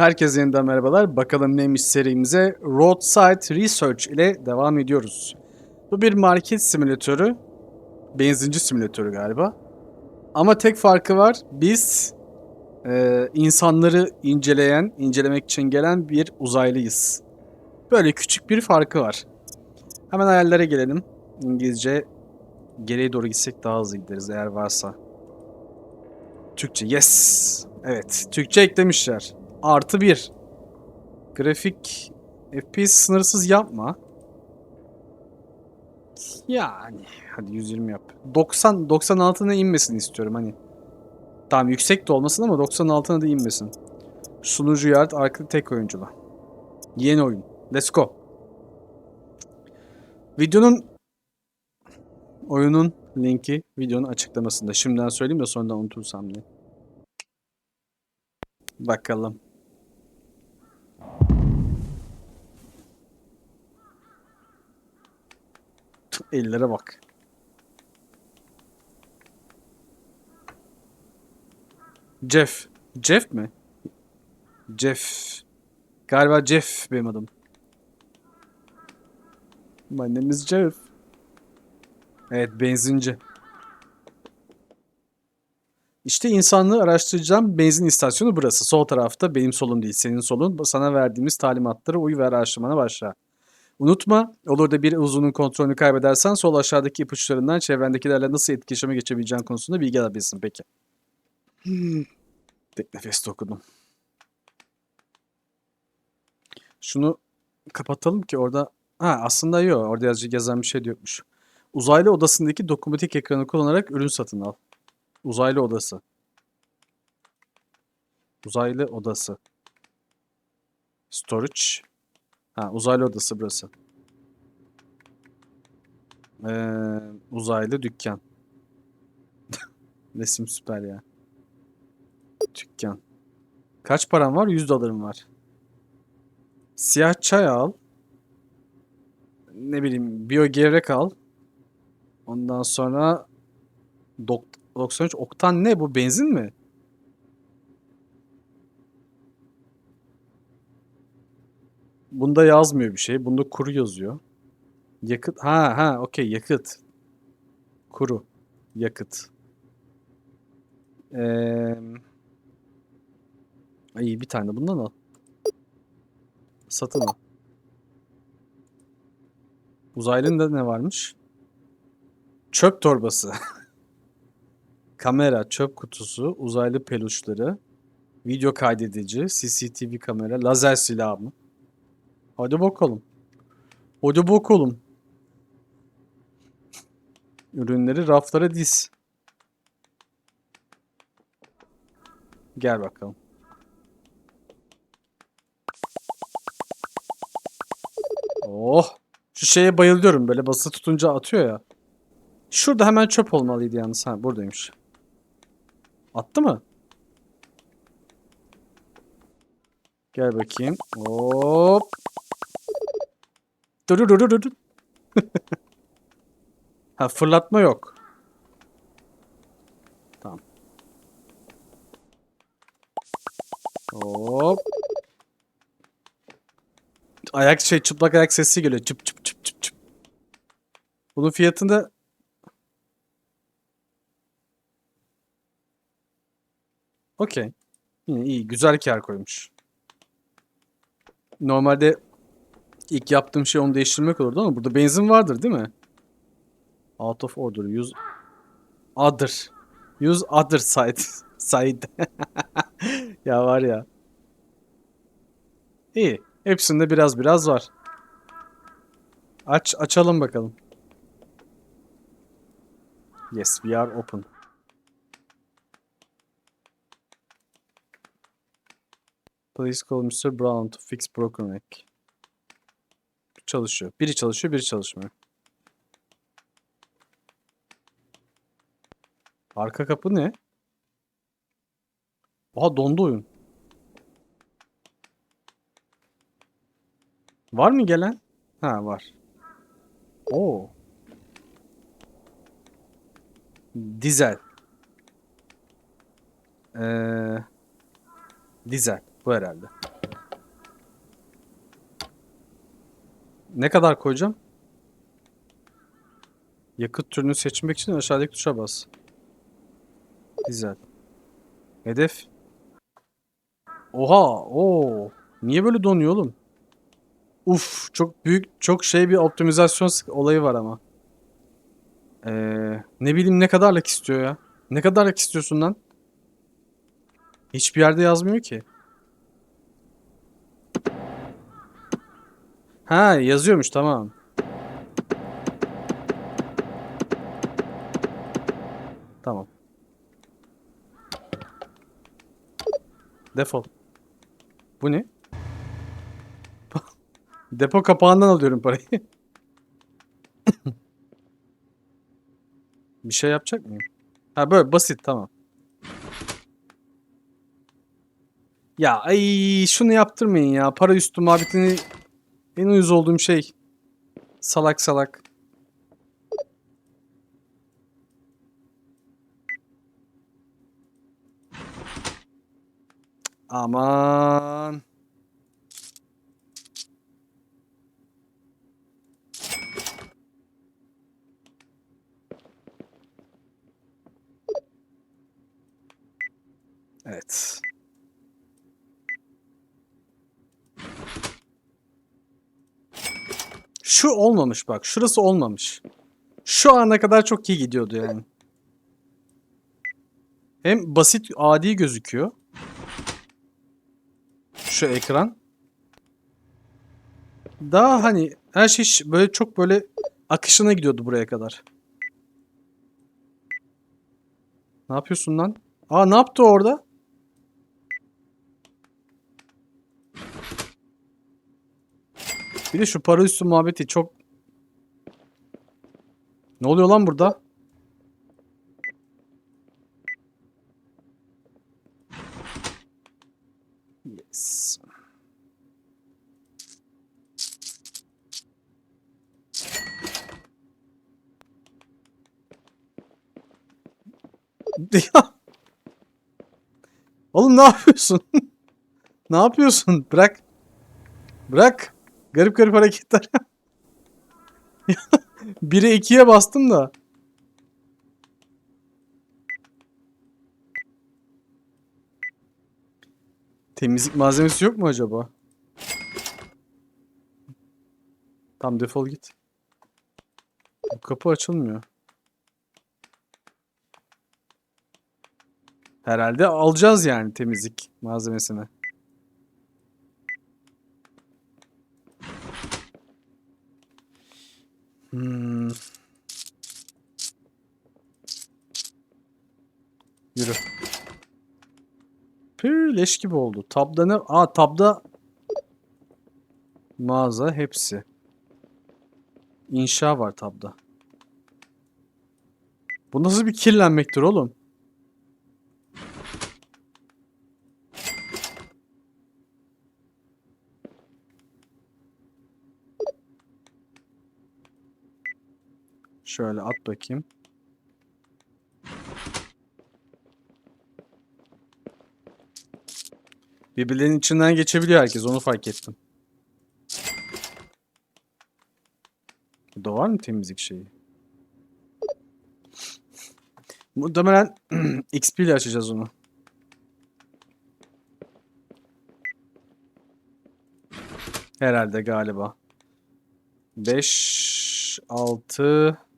Herkese yeniden merhabalar. Bakalım neymiş serimize Roadside Research ile devam ediyoruz. Bu bir market simülatörü. Benzinci simülatörü galiba. Ama tek farkı var. Biz e, insanları inceleyen, incelemek için gelen bir uzaylıyız. Böyle küçük bir farkı var. Hemen ayarlara gelelim. İngilizce geriye doğru gitsek daha hızlı gideriz eğer varsa. Türkçe yes. Evet Türkçe eklemişler. Artı bir. Grafik FPS sınırsız yapma. Yani hadi 120 yap. 90 96'ına inmesin istiyorum hani. Tamam yüksek de olmasın ama 96'ına da inmesin. Sunucu yard arkada tek oyunculu. Yeni oyun. Let's go. Videonun oyunun linki videonun açıklamasında. Şimdiden söyleyeyim de sonradan unutursam diye. Bakalım. Ellere bak. Jeff. Jeff mi? Jeff. Galiba Jeff benim adım. My name is Jeff. Evet benzinci. İşte insanlığı araştıracağım benzin istasyonu burası. Sol tarafta benim solum değil senin solun. Sana verdiğimiz talimatlara uy ve araştırmana başla. Unutma olur da bir uzunun kontrolünü kaybedersen sol aşağıdaki ipuçlarından çevrendekilerle nasıl etkileşime geçebileceğin konusunda bilgi alabilirsin peki. Hmm. Tek nefeste okudum. Şunu kapatalım ki orada... Ha aslında yok orada yazıcı yazan bir şey de yokmuş. Uzaylı odasındaki dokunmatik ekranı kullanarak ürün satın al. Uzaylı odası. Uzaylı odası. Storage. Ha uzaylı odası burası. Ee, uzaylı dükkan. Resim süper ya. Dükkan. Kaç param var? 100 dolarım var. Siyah çay al. Ne bileyim biyo gevrek al. Ondan sonra dok 93 oktan ne bu benzin mi? Bunda yazmıyor bir şey. Bunda kuru yazıyor. Yakıt ha ha okey yakıt. Kuru yakıt. Ee, iyi bir tane bundan al. Satın al. Uzaylında ne varmış? Çöp torbası. Kamera, çöp kutusu, uzaylı peluşları, video kaydedici, CCTV kamera, lazer silahı mı? Hadi bakalım. Hadi bakalım. Ürünleri raflara diz. Gel bakalım. Oh. Şu şeye bayılıyorum böyle basılı tutunca atıyor ya. Şurada hemen çöp olmalıydı yalnız. Ha buradaymış. Attı mı? Gel bakayım. Hop. Dur dur dur dur. ha fırlatma yok. Tamam. Hop. Ayak şey çıplak ayak sesi geliyor. Çıp çıp çıp çıp çıp. Bunun fiyatında Okey. Yine iyi. Güzel kar koymuş. Normalde ilk yaptığım şey onu değiştirmek olurdu ama burada benzin vardır değil mi? Out of order. Use other. Use other side. side. ya var ya. İyi. Hepsinde biraz biraz var. Aç açalım bakalım. Yes, we are open. Please call Mr. Brown to fix broken egg. Çalışıyor. Biri çalışıyor, biri çalışmıyor. Arka kapı ne? Oha dondu oyun. Var mı gelen? Ha var. Oo. Dizel. Ee, dizel. Bu herhalde. Ne kadar koyacağım? Yakıt türünü seçmek için aşağıdaki tuşa bas. Güzel. Hedef. Oha, o. Niye böyle donuyor oğlum? Uf, çok büyük, çok şey bir optimizasyon olayı var ama. Ee, ne bileyim ne kadarlık istiyor ya? Ne kadarlık istiyorsun lan? Hiçbir yerde yazmıyor ki. Ha, yazıyormuş tamam. Tamam. Defol. Bu ne? Depo kapağından alıyorum parayı. Bir şey yapacak mıyım? Ha böyle basit tamam. Ya ay şunu yaptırmayın ya. Para üstü muhabbetini en uyuz olduğum şey. Salak salak. Aman. Evet. Şu olmamış bak. Şurası olmamış. Şu ana kadar çok iyi gidiyordu yani. Hem basit adi gözüküyor. Şu ekran. Daha hani her şey böyle çok böyle akışına gidiyordu buraya kadar. Ne yapıyorsun lan? Aa ne yaptı orada? Bir de şu para üstü muhabbeti çok... Ne oluyor lan burada? Yes. Ya. Oğlum ne yapıyorsun? ne yapıyorsun? Bırak. Bırak. Garip garip hareketler. Biri ikiye bastım da. Temizlik malzemesi yok mu acaba? Tam defol git. Bu kapı açılmıyor. Herhalde alacağız yani temizlik malzemesini. Hmm. Yürü. Pü leş gibi oldu. Tabda ne? Aa tabda mağaza hepsi. İnşa var tabda. Bu nasıl bir kirlenmektir oğlum? Şöyle at bakayım. Birbirlerinin içinden geçebiliyor herkes. Onu fark ettim. Burada var mı temizlik şeyi? Muhtemelen XP ile açacağız onu. Herhalde galiba. 5 6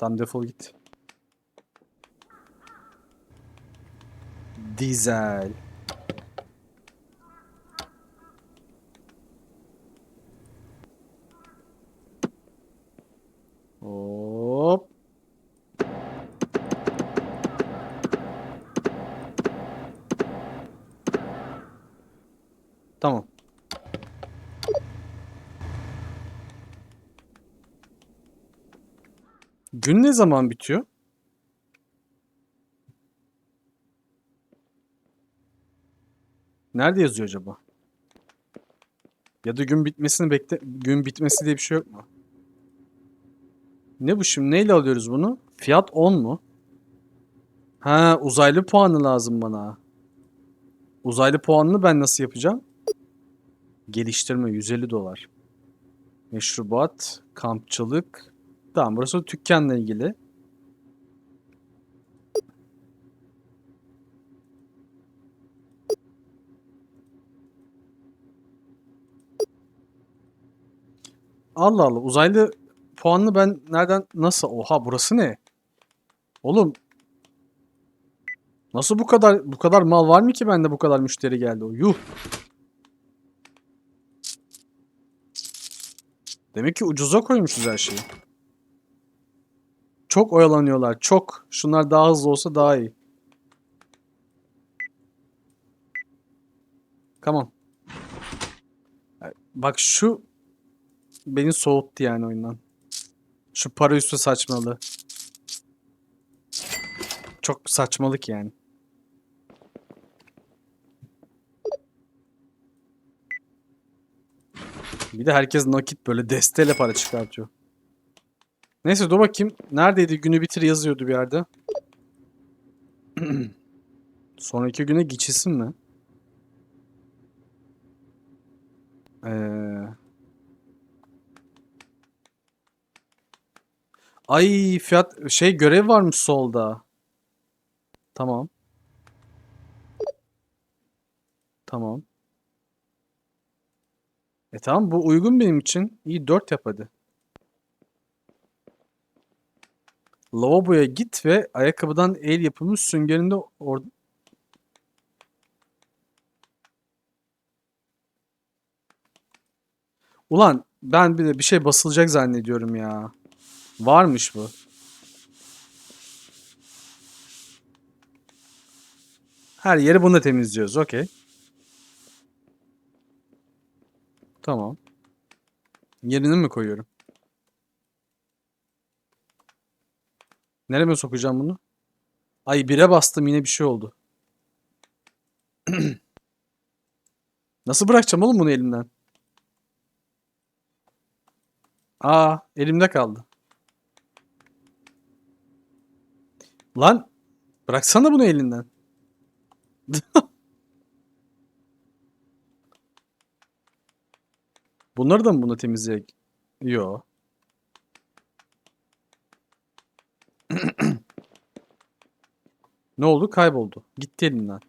Tam defol git. Dizel. Hop. Tamam. Gün ne zaman bitiyor? Nerede yazıyor acaba? Ya da gün bitmesini bekle gün bitmesi diye bir şey yok mu? Ne bu şimdi? Neyle alıyoruz bunu? Fiyat 10 mu? Ha, uzaylı puanı lazım bana. Uzaylı puanını ben nasıl yapacağım? Geliştirme 150 dolar. Meşrubat, kampçılık. Tamam burası dükkanla ilgili. Allah Allah uzaylı puanını ben nereden nasıl? Oha burası ne? Oğlum Nasıl bu kadar bu kadar mal var mı ki bende bu kadar müşteri geldi? Yuh. Demek ki ucuza koymuşuz her şeyi. Çok oyalanıyorlar. Çok. Şunlar daha hızlı olsa daha iyi. On. Bak şu beni soğuttu yani oyundan. Şu para üstü saçmalığı. Çok saçmalık yani. Bir de herkes nakit böyle desteyle para çıkartıyor. Neyse dur bakayım. Neredeydi? Günü bitir yazıyordu bir yerde. Sonraki güne geçilsin mi? Ee... Ay fiyat şey görev varmış solda. Tamam. Tamam. E tamam bu uygun benim için. İyi 4 yap hadi. Lavaboya git ve ayakkabıdan el yapımı süngerinde or Ulan ben bir de bir şey basılacak zannediyorum ya. Varmış bu. Her yeri bunu temizliyoruz. Okey. Tamam. Yerini mi koyuyorum? Nereye sokacağım bunu? Ay bire bastım yine bir şey oldu. Nasıl bırakacağım oğlum bunu elimden? Aa elimde kaldı. Lan bıraksana bunu elinden. Bunları da mı buna temizleyecek? Yo. ne oldu? Kayboldu. Gitti elimden.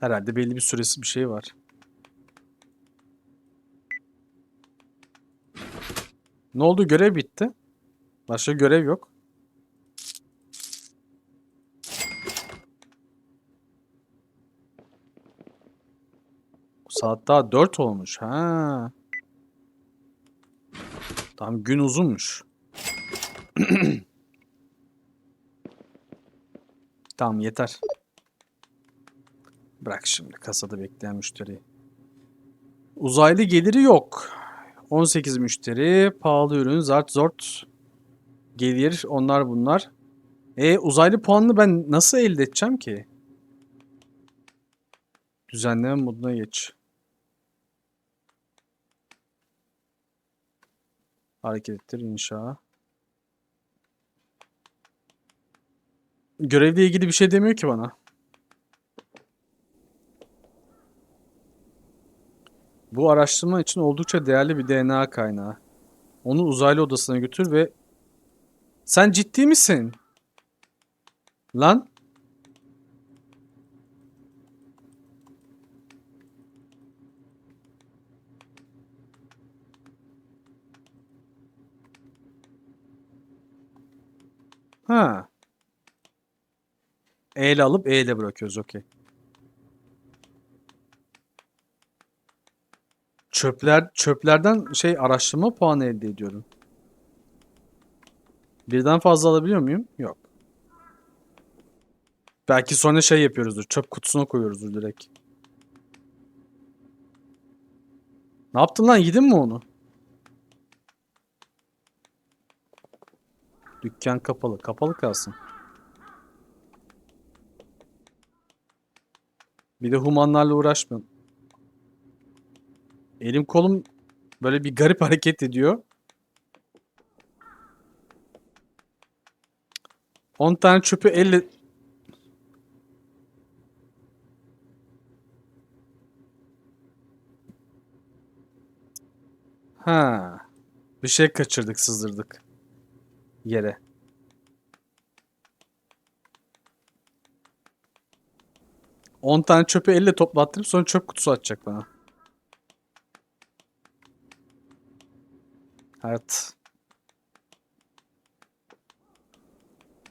Herhalde belli bir süresi bir şey var. Ne oldu? Görev bitti. Başka görev yok. Saat daha 4 olmuş. Ha. Tamam gün uzunmuş. tamam yeter. Bırak şimdi kasada bekleyen müşteriyi. Uzaylı geliri yok. 18 müşteri, pahalı ürün, zart zort gelir, onlar bunlar. E uzaylı puanını ben nasıl elde edeceğim ki? Düzenleme moduna geç. Hareket ettir inşa. Görevle ilgili bir şey demiyor ki bana. Bu araştırma için oldukça değerli bir DNA kaynağı. Onu uzaylı odasına götür ve... Sen ciddi misin? Lan? Ha. E ile alıp E ile bırakıyoruz. Okey. Çöpler çöplerden şey araştırma puanı elde ediyorum. Birden fazla alabiliyor muyum? Yok. Belki sonra şey yapıyoruzdur. Çöp kutusuna koyuyoruzdur direkt. Ne yaptın lan? Yedin mi onu? Dükkan kapalı. Kapalı kalsın. Bir de humanlarla uğraşmayalım. Elim kolum böyle bir garip hareket ediyor. 10 tane çöpü elle... Ha. Bir şey kaçırdık, sızdırdık. Yere. On tane çöpü elle toplattırıp sonra çöp kutusu atacak bana. Hayat.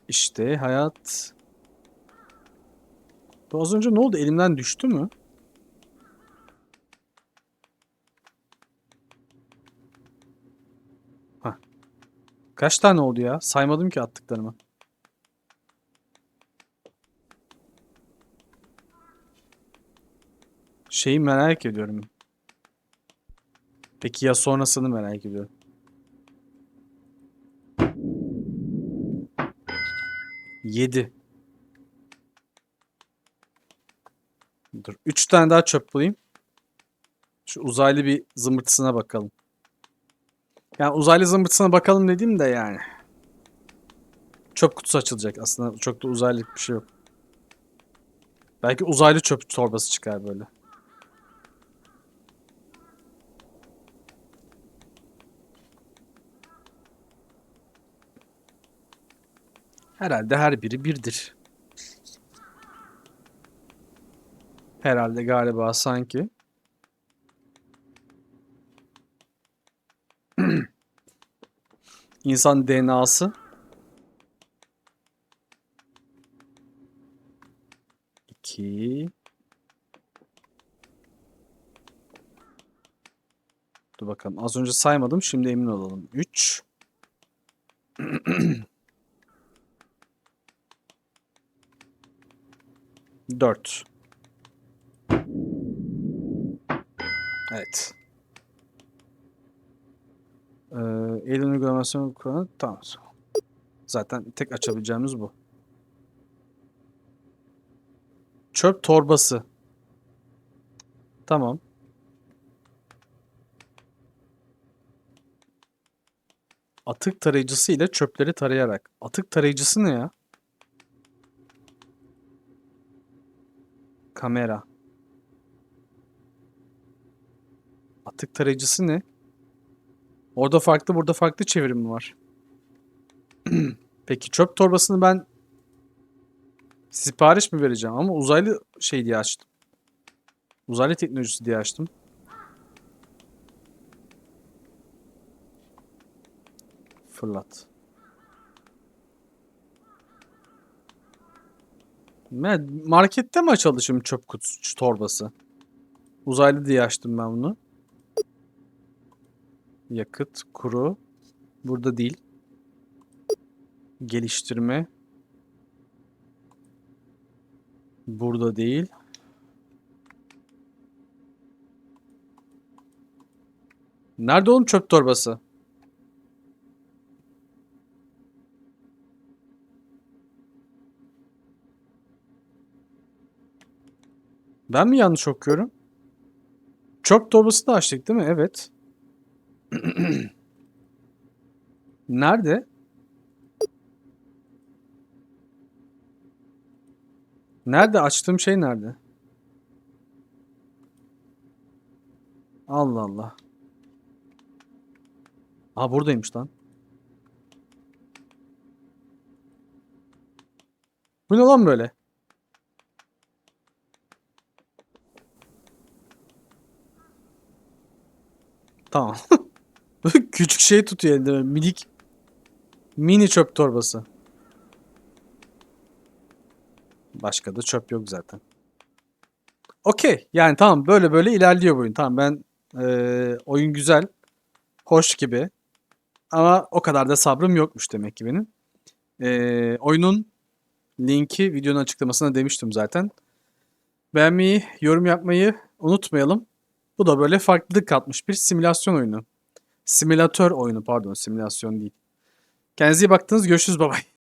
İşte hayat. Bu az önce ne oldu? Elimden düştü mü? Hah. Kaç tane oldu ya? Saymadım ki attıklarımı. Şeyi merak ediyorum. Peki ya sonrasını merak ediyorum. Yedi. Dur. Üç tane daha çöp bulayım. Şu uzaylı bir zımbırtısına bakalım. Yani uzaylı zımbırtısına bakalım dediğim de yani. Çöp kutusu açılacak. Aslında çok da uzaylık bir şey yok. Belki uzaylı çöp torbası çıkar böyle. Herhalde her biri birdir. Herhalde galiba sanki. İnsan DNA'sı. İki. Dur bakalım. Az önce saymadım. Şimdi emin olalım. Üç. Dört. Evet. Ee, Alien uygulamasını kullanın. Tamam. Zaten tek açabileceğimiz bu. Çöp torbası. Tamam. Atık tarayıcısı ile çöpleri tarayarak. Atık tarayıcısı ne ya? Kamera. Atık tarayıcısı ne? Orada farklı, burada farklı çevirim var. Peki çöp torbasını ben sipariş mi vereceğim? Ama uzaylı şey diye açtım. Uzaylı teknolojisi diye açtım. Fırlat. Markette mi açıldı çöp kutusu torbası? Uzaylı diye açtım ben bunu. Yakıt, kuru. Burada değil. Geliştirme. Burada değil. Nerede oğlum çöp torbası? Ben mi yanlış okuyorum? Çöp torbası da açtık değil mi? Evet. Nerede? Nerede? Açtığım şey nerede? Allah Allah. Aa buradaymış lan. Bu ne lan böyle? Tamam. Küçük şey tutuyor elinde minik mini çöp torbası. Başka da çöp yok zaten. Okey. Yani tamam böyle böyle ilerliyor oyun. Tamam ben eee, oyun güzel. Hoş gibi. Ama o kadar da sabrım yokmuş demek ki benim. Eee, oyunun linki videonun açıklamasına demiştim zaten. Beğenmeyi, yorum yapmayı unutmayalım. Bu da böyle farklılık katmış bir simülasyon oyunu. Simülatör oyunu pardon simülasyon değil. Kendinize iyi baktınız görüşürüz bye bye.